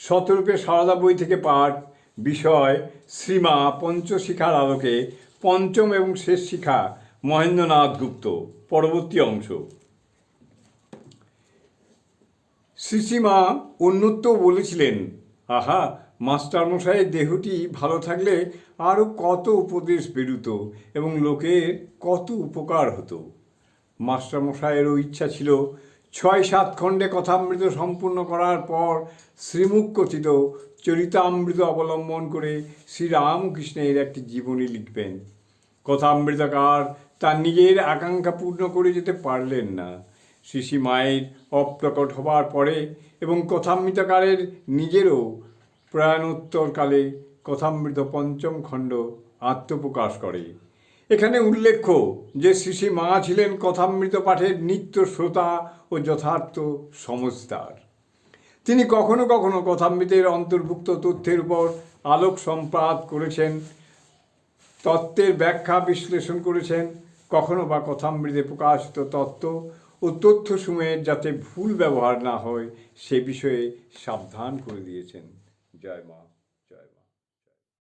শতরূপে সারদা বই থেকে পাঠ বিষয় শ্রীমা পঞ্চশিখার আলোকে পঞ্চম এবং শেষ শিখা মহেন্দ্রনাথ গুপ্ত, পরবর্তী অংশ। শ্রীশ্রীমা অন্যত্ব বলেছিলেন, আহা মাস্টারমশাইয়ের দেহটি ভালো থাকলে আরও কত উপদেশ বেরুত এবং লোকের কত উপকার হতো। মাস্টারমশাইয়েরও ইচ্ছা ছিল ছয় সাত খণ্ডে কথামৃত সম্পূর্ণ করার পর শ্রীমুখ কথিত চরিতামৃত অবলম্বন করে শ্রীরামকৃষ্ণের একটি জীবনী লিখবেন। কথামৃতকার তার নিজের আকাঙ্ক্ষা পূর্ণ করে যেতে পারলেন না। শিশি মায়ের অপ্রকট হবার পরে এবং কথামৃতকারের নিজেরও প্রয়াণোত্তরকালে কথামৃত পঞ্চম খণ্ড আত্মপ্রকাশ করে। এখানে উল্লেখ্য যে শ্রী মা ছিলেন কথামৃত পাঠের নিত্য শ্রোতা ও যথার্থ সমজদার তিনি কখনো কখনো কথামৃতের অন্তর্ভুক্ত তথ্যের উপর আলোক সম্পাদ করেছেন, তত্ত্বের ব্যাখ্যা বিশ্লেষণ করেছেন, কখনো বা কথামৃতে প্রকাশিত তত্ত্ব ও তথ্যসমূহের যাতে ভুল ব্যবহার না হয় সে বিষয়ে সাবধান করে দিয়েছেন। জয় মা জয় মা।